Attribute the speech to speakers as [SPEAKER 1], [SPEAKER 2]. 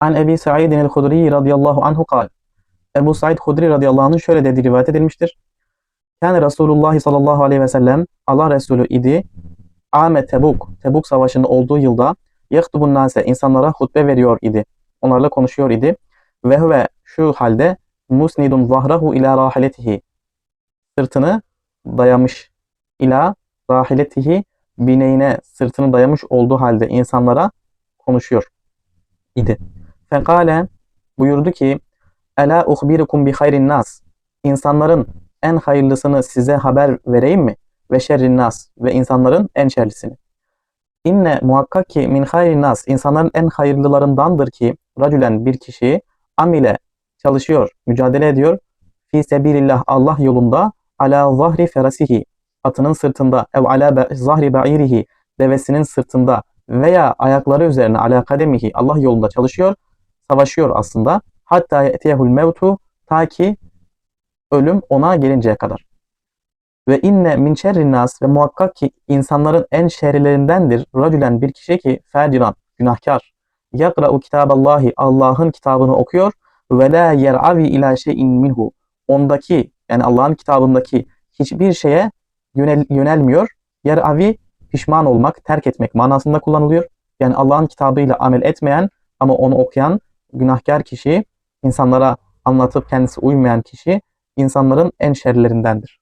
[SPEAKER 1] An Ebi Sa'id el-Hudri radıyallahu anhu kal. Ebu Said Hudri radıyallahu anh'ın şöyle dediği rivayet edilmiştir. Kâne Resulullah sallallahu aleyhi ve sellem Allah Resulü idi. Ame Tebuk, Tebuk savaşının olduğu yılda yahtubun nase insanlara hutbe veriyor idi. Onlarla konuşuyor idi. Ve huve şu halde musnidun zahrahu ila rahiletihi. Sırtını dayamış ila rahiletihi bineğine sırtını dayamış olduğu halde insanlara konuşuyor idi. Fekale buyurdu ki Ela uhbirukum bi hayrin nas. İnsanların en hayırlısını size haber vereyim mi? Ve şerrin nas ve insanların en şerlisini. İnne muhakkak ki min hayrin nas insanların en hayırlılarındandır ki racülen bir kişi amile çalışıyor, mücadele ediyor. Fi sebilillah Allah yolunda ala zahri ferasihi atının sırtında ev ala zahri ba'irihi devesinin sırtında veya ayakları üzerine ala kademihi Allah yolunda çalışıyor, savaşıyor aslında. Hatta ye'tiyehul mevtu ta ki ölüm ona gelinceye kadar. Ve inne min şerrin nas ve muhakkak ki insanların en şerlilerindendir racülen bir kişi ki feciran, günahkar. Yakra'u kitaballahi Allah'ın kitabını okuyor ve la yer'avi ila şeyin minhu. Ondaki yani Allah'ın kitabındaki hiçbir şeye yönel, yönelmiyor. Yer'avi pişman olmak, terk etmek manasında kullanılıyor. Yani Allah'ın kitabıyla amel etmeyen ama onu okuyan günahkar kişi, insanlara anlatıp kendisi uymayan kişi insanların en şerlilerindendir.